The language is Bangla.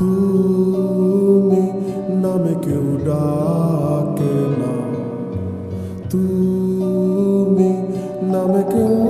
তুমি নামে কেউ ডাকে না। তুমি নামে কেউ